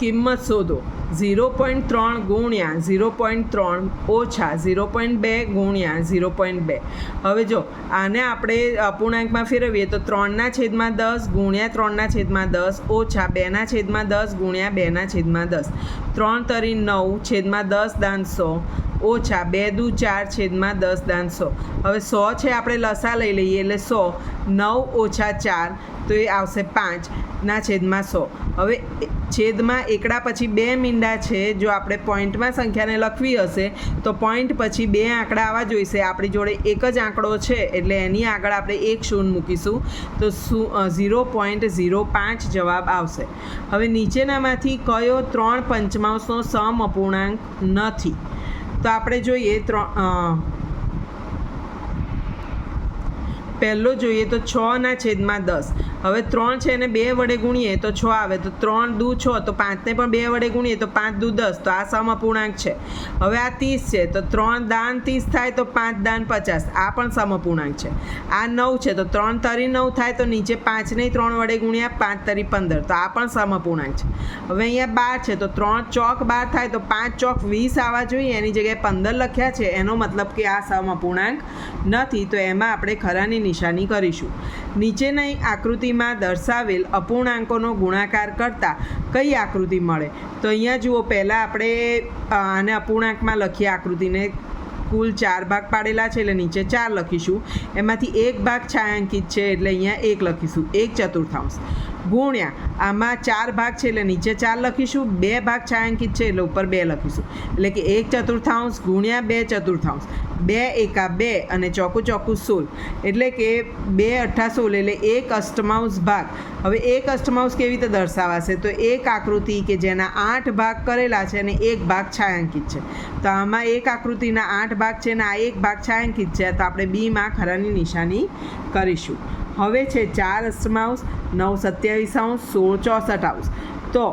કિંમત શોધો. Zero point ત્રણ ગુણ્યા ઝીરો પોઈન્ટ ત્રણ ઓછા ઝીરો પોઈન્ટ બે ગુણ્યા ઝીરો પોઈન્ટ બે. હવે જો, આને આપણે અપૂર્ણાંકમાં ફેરવીએ તો ત્રણના છેદમાં દસ ગુણ્યા ત્રણના છેદમાં દસ ઓછા બેના છેદમાં દસ ગુણ્યા બેના છેદમાં દસ. ત્રણ તરી નવ છેદમાં દસ દાન સો. ઓછા, બે દુ ચાર છેદમાં દસ દાન સો. હવે સો છે આપણે લસા લઈ લઈએ, એટલે સો. નવ ઓછા ચાર, તો એ આવશે પાંચ ના છેદમાં સો. હવે છેદમાં એકડા પછી બે મીંડા છે, જો આપણે પોઈન્ટમાં સંખ્યાને લખવી હશે, તો પોઈન્ટ પછી બે આંકડા આવવા જોઈશે. આપણી જોડે એક જ આંકડો છે, એટલે એની આગળ આપણે એક શૂન્ય મૂકીશું. તો શું ઝીરો પોઈન્ટ ઝીરો પાંચ જવાબ આવશે. હવે નીચેનામાંથી કયો ત્રણ પંચમાંશનો સમ અપૂર્ણાંક નથી? તો આપણે જોઈએ ત્રણ પહેલો જોઈએ તો છ ના છેદમાં દસ. હવે ત્રણ છે એને બે વડે ગુણીએ તો છ આવે. તો ત્રણ દૂ છ, તો પાંચને પણ બે વડે ગુણીએ તો પાંચ દૂ દસ. તો આ સમઅપૂર્ણાંક છે. હવે આ ત્રીસ છે, તો ત્રણ દાન ત્રીસ થાય તો પાંચ દાન પચાસ. આ પણ સમઅપૂર્ણાંક છે. આ નવ છે, તો ત્રણ તરી નવ થાય તો નીચે પાંચને ત્રણ વડે ગુણ્યા પાંચ તરી પંદર. તો આ પણ સમઅપૂર્ણાંક છે. હવે અહીંયા બાર છે, તો ત્રણ ચોક બાર થાય તો પાંચ ચોક વીસ આવવા જોઈએ. એની જગ્યાએ પંદર લખ્યા છે. એનો મતલબ કે આ સમઅપૂર્ણાંક નથી. તો એમાં આપણે ખરાની નિશાની કરીશું. નીચેની આકૃતિમાં દર્શાવેલ અપૂર્ણાંકોનો ગુણાકાર કરતા કઈ આકૃતિ મળે? તો અહીંયા જુઓ, પહેલાં આપણે આને અપૂર્ણાંકમાં લખીએ આકૃતિને. કુલ ચાર ભાગ પાડેલા છે, એટલે નીચે ચાર લખીશું. એમાંથી એક ભાગ છાયાંકિત છે, એટલે અહીંયા એક લખીશું. એક ચતુર્થાંશ. ગુણ્યા આમાં ચાર ભાગ છે એટલે નીચે ચાર લખીશું, બે ભાગ છાંકિત છે એટલે ઉપર બે લખીશું. એટલે કે એક ચતુર્થાંશ ગુણ્યા બે ચતુર્થાંશ. બે એકા બે અને ચોખ્ખું ચોખ્ખું સોલ એટલે કે બે અઠ્ઠા સોલ એટલે એક અષ્ટમાંશ ભાગ. હવે એક અષ્ટમાંશ કેવી રીતે દર્શાવાશે? તો એક આકૃતિ કે જેના આઠ ભાગ કરેલા છે અને એક ભાગ છાંકિત છે. તો આમાં એક આકૃતિના આઠ ભાગ છે અને આ એક ભાગ છાંકિત છે. તો આપણે બીમાં ખરાની નિશાની કરીશું. હવે છે ચાર અષ્ટમાંશ. નવ સત્યાવીસ અંશ સોળ ચોસઠ અંશ તો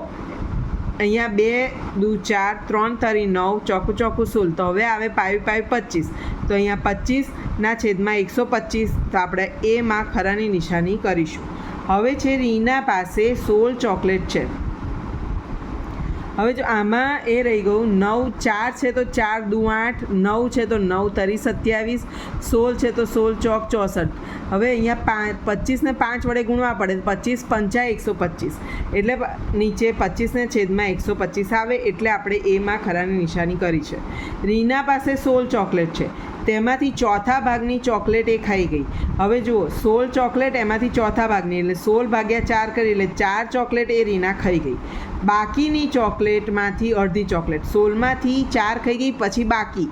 અહીંયા બે, દુ ચાર, ત્રણ તરી નવ, ચોકું ચોખ્ખું સોળ. તો હવે આવે પાવી પાવી પચીસ. તો અહીંયા પચીસના છેદમાં એકસો પચીસ. તો આપણે એમાં ખરાની નિશાની કરીશું. હવે છે રીના પાસે સોળ ચોકલેટ છે. હવે જો આમાં એ રહી ગયું, નવ ચાર છે તો ચાર દુ આઠ, નવ છે તો નવ તરી સત્યાવીસ, સોળ છે તો સોળ ચોક ચોસઠ. હવે અહીંયા પાંચ પચીસને પાંચ વડે ગુણવા પડે, પચીસ પંચા એકસો પચીસ. એટલે નીચે પચીસને છેદમાં એકસો પચીસ આવે એટલે આપણે એમાં ખરાની નિશાની કરી છે. રીના પાસે સોળ ચોકલેટ છે. તેમાંથી ચોથા ભાગની ચોકલેટ એ ખાઈ ગઈ. હવે જુઓ, સોળ ચોકલેટ એમાંથી ચોથા ભાગની, એટલે સોળ ભાગ્યા ચાર કરી, એટલે ચાર ચોકલેટ એ રીના ખાઈ ગઈ. બાકીની ચોકલેટમાંથી અડધી ચોકલેટ. સોળમાંથી ચાર ખાઈ ગઈ, પછી બાકી.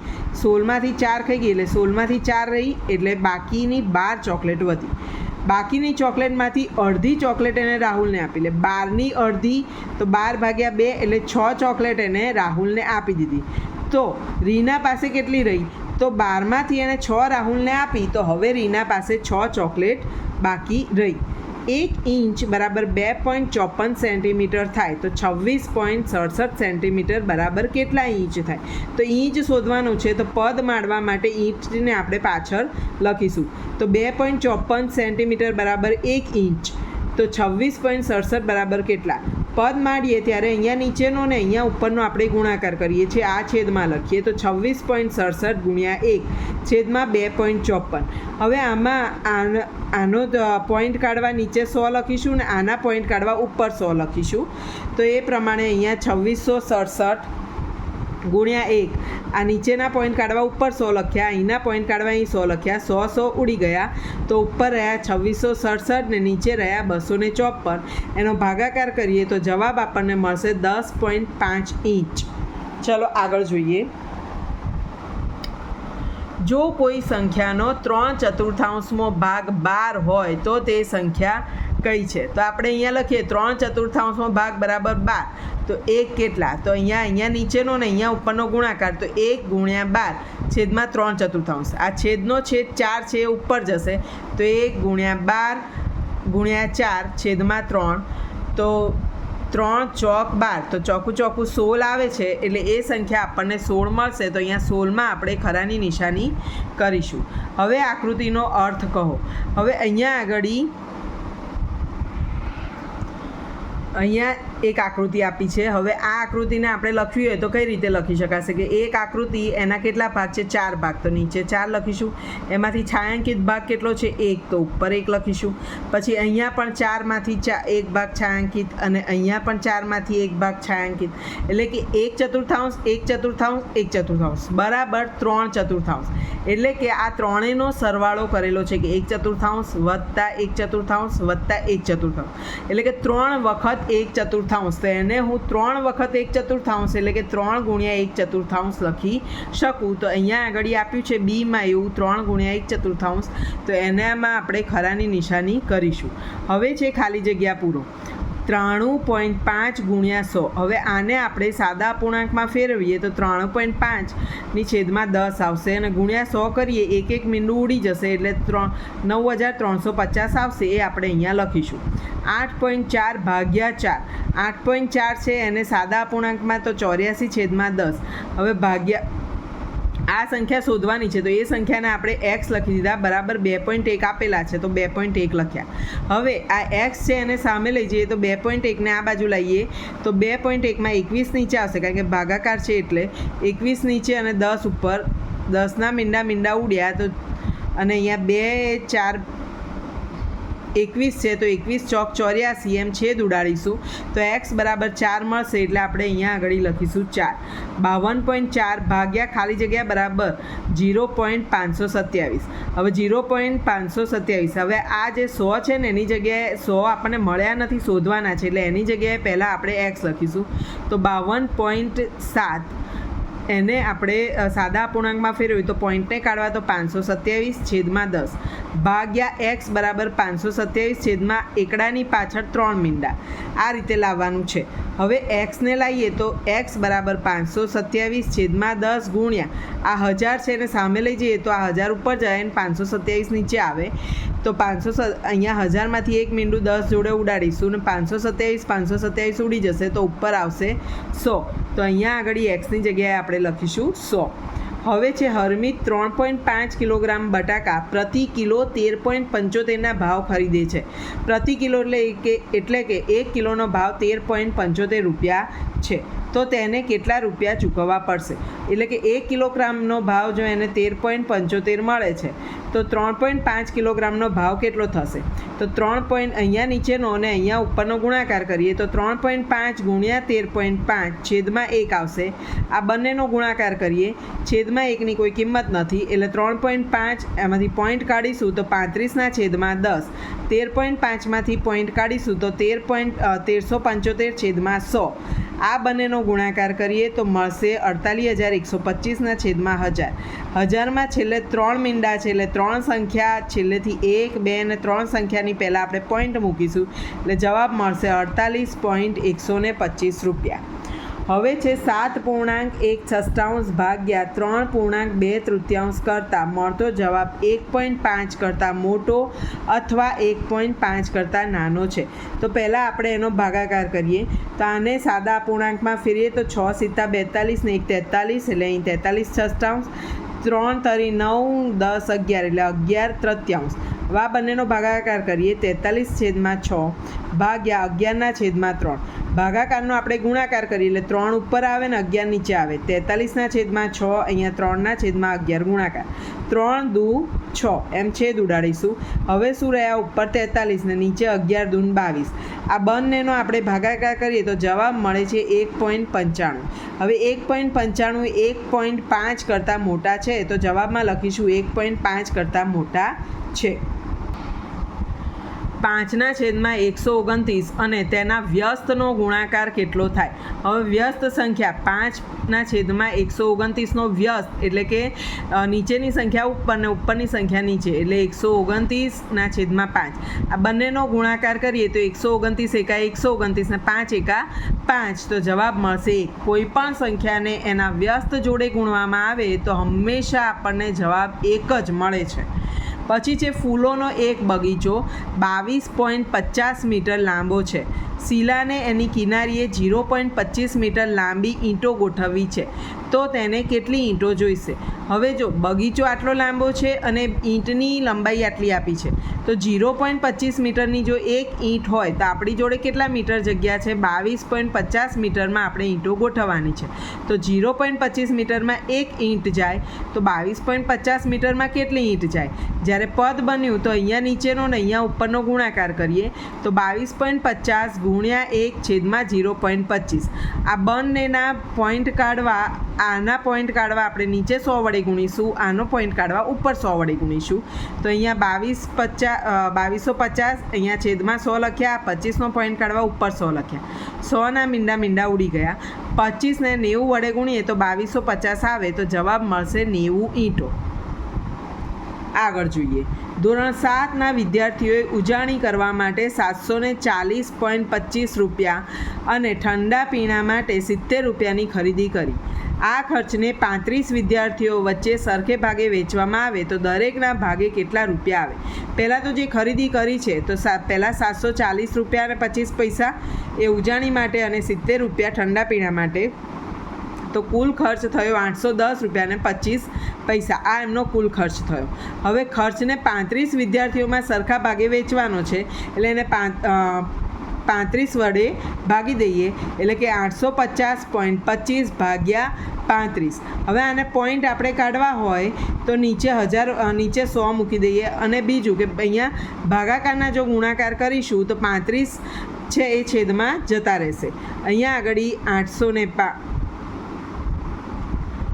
સોળમાંથી ચાર ખાઈ ગઈ, એટલે સોળમાંથી ચાર રહી, એટલે બાકીની બાર ચોકલેટ વધી. બાકીની ચોકલેટમાંથી અડધી ચોકલેટ એને રાહુલને આપી. એટલે બારની અડધી, તો બાર ભાગ્યા બે, એટલે છ ચોકલેટ એને રાહુલને આપી દીધી. તો રીના પાસે કેટલી રહી? તો બારમાંથી એણે છ રાહુલને આપી, તો હવે રીના પાસે છ ચોકલેટ બાકી રહી. એક ઇંચ બરાબર બે પોઈન્ટ ચોપન સેન્ટીમીટર થાય, તો છવ્વીસ પોઈન્ટ સડસઠ સેન્ટીમીટર બરાબર કેટલા ઇંચ થાય? તો ઇંચ શોધવાનું છે, તો પદ માળવા માટે ઇંચને આપણે પાછળ લખીશું. તો બે પોઈન્ટ ચોપન સેન્ટીમીટર બરાબર એક ઇંચ, તો છવ્વીસ પોઈન્ટ સડસઠ બરાબર કેટલા? પદ માંડીએ ત્યારે અહીંયા નીચેનો ને અહીંયા ઉપરનો આપણે ગુણાકાર કરીએ છીએ. આ છેદમાં લખીએ તો છવ્વીસ પોઈન્ટ સડસઠ ગુણ્યા એક, છેદમાં બે પોઈન્ટ ચોપન. હવે આમાં આનો આનો પોઈન્ટ કાઢવા નીચે સો લખીશું ને આના પોઈન્ટ કાઢવા ઉપર સો લખીશું. તો એ પ્રમાણે અહીંયા છવ્વીસો સડસઠ ગુણ્યા એક. આ નીચેના પોઈન્ટ કાઢવા ઉપર સો લખ્યા, અહીંના પોઈન્ટ કાઢવા અહીં સો લખ્યા, સો સો ઉડી ગયા. તો ઉપર રહ્યા છવ્વીસો સડસઠ ને નીચે રહ્યા બસો ને ચોપન. એનો ભાગાકાર કરીએ તો જવાબ આપણને મળશે દસ પોઈન્ટ પાંચ ઇંચ. ચલો આગળ જોઈએ. જો કોઈ સંખ્યાનો ત્રણ ચતુર્થાંશમો ભાગ બાર હોય તો તે સંખ્યા કઈ છે? તો આપણે અહીંયા લખીએ, ત્રણ ચતુર્થાંશમાં ભાગ બરાબર બાર. તો એક કેટલા? તો અહીંયા અહીંયા નીચેનો ને અહીંયા ઉપરનો ગુણાકાર. તો એક ગુણ્યા બાર છેદમાં ત્રણ ચતુર્થાંશ. આ છેદનો છેદ ચાર છે, એ ઉપર જશે. તો એક ગુણ્યા બાર ગુણ્યા ચાર છેદમાં ત્રણ. તો ત્રણ ચોક બાર. તો ચોખ્ખું ચોખ્ખું સોળ આવે છે, એટલે એ સંખ્યા આપણને સોળ મળશે. તો અહીંયા સોળમાં આપણે ખરાની નિશાની કરીશું. હવે આકૃતિનો અર્થ કહો. હવે અહીંયા આગળ અહીંયા એક આકૃતિ આપી છે. હવે આ આકૃતિને આપણે લખવી હોય તો કઈ રીતે લખી શકાશે કે એક આકૃતિ એના કેટલા ભાગ છે? ચાર ભાગ તો નીચે ચાર લખીશું. એમાંથી છાયાંકિત ભાગ કેટલો છે? એક. તો ઉપર એક લખીશું. પછી અહીંયા પણ ચારમાંથી ચા, એક ભાગ છાંયાંકિત અને અહીંયા પણ ચારમાંથી એક ભાગ છાયાંકિત. એટલે કે એક ચતુર્થાંશ એક ચતુર્થાંશ એક ચતુર્થાંશ. બરાબર ત્રણ ચતુર્થાંશ. એટલે કે આ ત્રણેયનો સરવાળો કરેલો છે કે એક ચતુર્થાંશ વત્તા એક ચતુર્થાંશ વત્તા એક ચતુર્થાંશ. એટલે કે ત્રણ વખત એક ચતુર્થાંશ. તો એને હું ત્રણ વખત એક ચતુર્થાંશ એટલે કે ત્રણ ગુણ્યા એક ચતુર્થાંશ લખી શકું. તો અહીંયા આગળ આપ્યું છે બીમાં એવું, ત્રણ ગુણ્યા એક ચતુર્થાંશ. તો એનામાં આપણે ખરાની નિશાની કરીશું. હવે છે ખાલી જગ્યા પૂરો. ત્રાણું પોઈન્ટ પાંચ ગુણ્યા સો. હવે આને આપણે સાદા અપૂર્ણાંકમાં ફેરવીએ તો ત્રાણું પોઈન્ટ પાંચની છેદમાં દસ આવશે અને ગુણ્યા સો કરીએ, એક એક મીંડું ઉડી જશે એટલે ત્રણ, નવ હજાર ત્રણસો પચાસ આવશે એ આપણે અહીંયા લખીશું. આઠ પોઈન્ટ ચાર ભાગ્યા ચાર. આઠ પોઈન્ટ ચાર છે એને સાદા અપૂર્ણાંકમાં તો ચોર્યાસી છેદમાં દસ. હવે ભાગ્યા આ સંખ્યા શોધવાની છે. તો એ સંખ્યાને આપણે એક્સ લખી દીધા. બરાબર બે પોઈન્ટ એક આપેલા છે. તો બે પોઈન્ટ એક લખ્યા. હવે આ એક્સ છે એને સામે લઈ જઈએ. તો બે પોઈન્ટ એકને આ બાજુ લાવીએ. તો બે પોઈન્ટ એકમાં એકવીસ નીચે આવશે. કારણ કે ભાગાકાર છે એટલે એકવીસ નીચે અને દસ ઉપર. દસના મીંડા મીંડા ઉડ્યા. તો અને અહીંયા બે, ચાર એકવીસ છે, તો એકવીસ ચોક ચોર્યાસી એમ છેદ ઉડાડીશું તો એક્સ બરાબર ચાર મળશે એટલે આપણે અહીંયા આગળ લખીશું ચાર. બાવન પોઈન્ટ ચાર ભાગ્યા ખાલી જગ્યા બરાબર જીરો પોઈન્ટ પાંચસો સત્યાવીસ. હવે જીરો પોઈન્ટ પાંચસો સત્યાવીસ. હવે આ જે સો છે ને, એની જગ્યાએ સો આપણને મળ્યા નથી, શોધવાના છે એટલે એની જગ્યાએ પહેલાં આપણે એક્સ લખીશું. તો બાવન પોઈન્ટ સાત. એને આપણે સાદા અપૂર્ણાંકમાં ફેરવ્યું તો પોઈન્ટને કાઢવા તો પાંચસો સત્યાવીસ છેદમાં દસ. ભાગ્યા એક્સ બરાબર પાંચસો સત્યાવીસ છેદમાં એકડાની પાછળ ત્રણ મીંડા. આ રીતે લાવવાનું છે. હવે એક્સને લાવીએ તો એક્સ બરાબર પાંચસો સત્યાવીસ છેદમાં દસ ગુણ્યા. આ હજાર છે એને સામે લઈ જઈએ તો આ હજાર ઉપર જાય અને પાંચસો સત્યાવીસ નીચે આવે. તો પાંચસો અહીંયા હજારમાંથી એક મીંડું દસ જોડે ઉડાડીશું અને પાંચસો સત્યાવીસ પાંચસો સત્યાવીસ ઉડી જશે તો ઉપર આવશે સો. તો અહીંયા આગળ એક્સની જગ્યાએ આપણે લખીશું સો. હવે છે હરમિત ત્રણ પોઈન્ટ પાંચ કિલોગ્રામ બટાકા પ્રતિ કિલો તેર પોઈન્ટ પંચોતેરના ભાવ ખરીદે છે. પ્રતિ કિલો એટલે કે એટલે કે એક કિલોનો ભાવ તેર પોઈન્ટ પંચોતેર રૂપિયા છે. તો તેને કેટલા રૂપિયા ચૂકવવા પડશે? એટલે કે એક કિલોગ્રામનો ભાવ જો એને તેર પોઈન્ટ પંચોતેર મળે છે, તો ત્રણ પોઈન્ટ પાંચ કિલોગ્રામનો ભાવ કેટલો થશે? તો ત્રણ પોઈન્ટ અહીંયા નીચેનો અને અહીંયા ઉપરનો ગુણાકાર કરીએ, તો ત્રણ પોઈન્ટ પાંચ ગુણ્યા તેર પોઈન્ટ પાંચ છેદમાં એક આવશે. આ બંનેનો ગુણાકાર કરીએ, છેદમાં એકની કોઈ કિંમત નથી, એટલે ત્રણ પોઈન્ટ પાંચ એમાંથી પોઈન્ટ કાઢીશું તો પાંત્રીસના છેદમાં દસ. તેર પોઈન્ટ પાંચમાંથી પોઈન્ટ કાઢીશું તો તેર પોઈન્ટ તેરસો પંચોતેર છેદમાં સો. આ બંનેનો ગુણાકાર કરીએ તો મળશે અડતાલીસ હજાર એકસો પચીસના છેદમાં હજાર. હજારમાં છેલ્લે ત્રણ મીંડા છે, એટલે ત્રણ સંખ્યા છેલ્લેથી એક, બે અને ત્રણ સંખ્યાની પહેલાં આપણે પોઈન્ટ મૂકીશું. એટલે જવાબ મળશે અડતાલીસ પોઈન્ટ એકસો ને પચીસ રૂપિયા. હવે છે સાત પૂર્ણાંક, એક છષ્ટાંશ ભાગ્યા ત્રણ પૂર્ણાંક, બે તૃતીયાંશ કરતાં મળતો જવાબ એક પોઈન્ટ પાંચ કરતાં મોટો અથવા એક પોઈન્ટ પાંચ કરતાં નાનો છે. તો પહેલાં આપણે એનો ભાગાકાર કરીએ. તો આને સાદા પૂર્ણાંકમાં ફેરીએ તો છ સિત્તા બેતાલીસ ને એક તેતાલીસ એટલે અહીં તેતાલીસ છષ્ટાંશ, ત્રણ તરી નવ, દસ અગિયાર એટલે અગિયાર તૃતીયાંશ. આ બંનેનો ભાગાકાર કરીએ તેતાલીસ છેદમાં છ ભાગ્યા અગિયારના છેદમાં ત્રણ. ભાગાકારનો આપણે ગુણાકાર કરીએ એટલે ત્રણ ઉપર આવે ને અગિયાર નીચે આવે. તેતાલીસના છેદમાં છ, અહીંયા ત્રણના છેદમાં અગિયાર ગુણાકાર. ત્રણ દુ છ. એમ છેદ ઉડાડીશું. હવે શું રહ્યા? ઉપર તેતાલીસ ને નીચે અગિયાર દૂન બાવીસ. આ બંનેનો આપણે ભાગાકાર કરીએ તો જવાબ મળે છે એક પોઈન્ટ પંચાણું. હવે એક પોઈન્ટ પંચાણું એક પોઈન્ટ પાંચ કરતાં મોટા છે. તો જવાબમાં લખીશું એક પોઈન્ટ પાંચ કરતાં મોટા છે. પાંચના છેદમાં એકસો ઓગણત્રીસ અને તેના વ્યસ્તનો ગુણાકાર કેટલો થાય? હવે વ્યસ્ત સંખ્યા પાંચના છેદમાં એકસો ઓગણત્રીસનો વ્યસ્ત એટલે કે નીચેની સંખ્યા ઉપર ને ઉપરની સંખ્યા નીચે એટલે એકસો ઓગણત્રીસના છેદમાં પાંચ. આ બંનેનો ગુણાકાર કરીએ તો એકસો ઓગણત્રીસ એકા એકસો ઓગણત્રીસને પાંચ એકા પાંચ. તો જવાબ મળશે કોઈ પણ સંખ્યાને એના વ્યસ્ત જોડે ગુણવામાં આવે તો હંમેશા આપણને જવાબ એક જ મળે છે. પછી છે ફૂલોનો એક બગીચો, બાવીસ પોઈન્ટ પચાસ મીટર લાંબો છે. શીલાને એની કિનારીએ ઝીરો પોઈન્ટ પચીસ મીટર લાંબી ઈંટો ગોઠવવી છે. તો તેને કેટલી ઈંટો જોઈશે? હવે જો, બગીચો આટલો લાંબો છે અને ઈંટની લંબાઈ આટલી આપી છે. તો જીરો પોઈન્ટ પચીસ મીટરની જો એક ઈંટ હોય, તો આપણી જોડે કેટલા મીટર જગ્યા છે? બાવીસ પોઈન્ટ પચાસ મીટરમાં આપણે ઈંટો ગોઠવવાની છે. તો જીરો પોઈન્ટ પચીસ મીટરમાં એક ઈંટ જાય, તો બાવીસ પોઈન્ટ પચાસ મીટરમાં કેટલી ઈંટ જાય? જ્યારે પદ બન્યું તો અહીંયા નીચેનો ને અહીંયા ઉપરનો ગુણાકાર કરીએ તો બાવીસ પોઈન્ટ પચાસ ગુણ્યા એક છેદમાં જીરો પોઈન્ટ પચીસ. આ બંનેના પોઈન્ટ કાઢવા, આના પોઈન્ટ કાઢવા આપણે નીચે સો વડે ગુણીશું, આનો પોઈન્ટ કાઢવા ઉપર સો વડે ગુણીશું. તો અહીંયા બાવીસ પચાસ બાવીસો પચાસ, અહીંયા છેદમાં સો લખ્યા, પચીસનો પોઈન્ટ કાઢવા ઉપર સો લખ્યા. સોના મીંડા મીંડા ઉડી ગયા. પચીસને નેવું વડે ગુણીએ તો બાવીસો પચાસ આવે તો જવાબ મળશે નેવું ઈંટો. આગળ જોઈએ. ધોરણ સાતના વિદ્યાર્થીઓએ ઉજાણી કરવા માટે સાતસો ને ચાલીસ પોઈન્ટ પચીસ રૂપિયા અને ઠંડા પીણા માટે સિત્તેર રૂપિયાની ખરીદી કરી. આ ખર્ચને પાંત્રીસ વિદ્યાર્થીઓ વચ્ચે સરખે ભાગે વેચવામાં આવે તો દરેકના ભાગે કેટલા રૂપિયા આવે? પહેલાં તો જે ખરીદી કરી છે તો સા, પહેલાં સાતસો ચાલીસ રૂપિયા અને પચીસ પૈસા એ ઉજાણી માટે અને સિત્તેર રૂપિયા ઠંડા પીણા માટે તો કુલ ખર્ચ થયો આઠસો દસ રૂપિયાને પચીસ પૈસા. આ એમનો કુલ ખર્ચ થયો. હવે ખર્ચને પાંત્રીસ વિદ્યાર્થીઓમાં સરખા ભાગે વેચવાનો છે, એટલે એને પાંત્રીસ વડે ભાગી દઈએ, એટલે કે આઠસો પચાસ પોઈન્ટ પચીસ ભાગ્યા પાંત્રીસ. હવે આને પોઈન્ટ આપણે કાઢવા હોય, તો નીચે હજાર નીચે સો મૂકી દઈએ અને બીજું કે અહીંયા ભાગાકારના જો ગુણાકાર કરીશું, તો પાંત્રીસ છે એ છેદમાં જતા રહેશે. અહીંયા આગળ આઠસો ને પા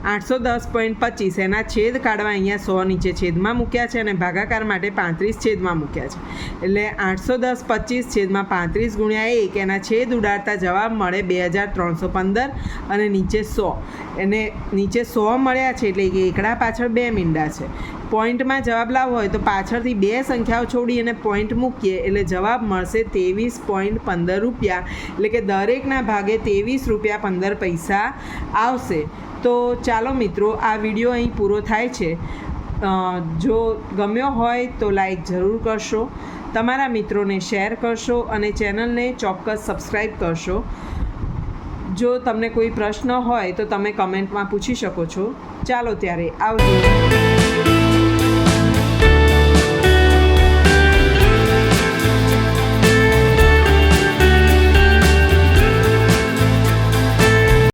આઠસો દસ પોઈન્ટ પચીસ. એના છેદ કાઢવા અહીંયા સો નીચે છેદમાં મૂક્યા છે અને ભાગાકાર માટે પાંત્રીસ છેદમાં મૂક્યા છે. એટલે આઠસો દસ પચીસ છેદમાં પાંત્રીસ ગુણ્યા એક, એના છેદ ઉડાડતા જવાબ મળે બે હજાર ત્રણસો પંદર અને નીચે સો. એને નીચે સો મળ્યા છે એટલે એકડા પાછળ બે મીંડા છે. પોઈન્ટમાં જવાબ લાવવો હોય તો પાછળથી બે સંખ્યાઓ છોડી અને પોઈન્ટ મૂકીએ. એટલે જવાબ મળશે ત્રેવીસ પોઈન્ટ પંદર રૂપિયા. એટલે કે દરેકના ભાગે ત્રેવીસ રૂપિયા પંદર પૈસા આવશે. તો ચાલો મિત્રો, આ વીડિયો અહીં પૂરો થાય છે. જો ગમ્યો હોય તો લાઈક જરૂર કરશો, તમારા મિત્રોને શેર કરશો અને ચેનલને ચોક્કસ સબસ્ક્રાઈબ કરશો. જો તમને કોઈ પ્રશ્ન હોય તો તમે કમેન્ટમાં પૂછી શકો છો. ચાલો ત્યારે આવજો.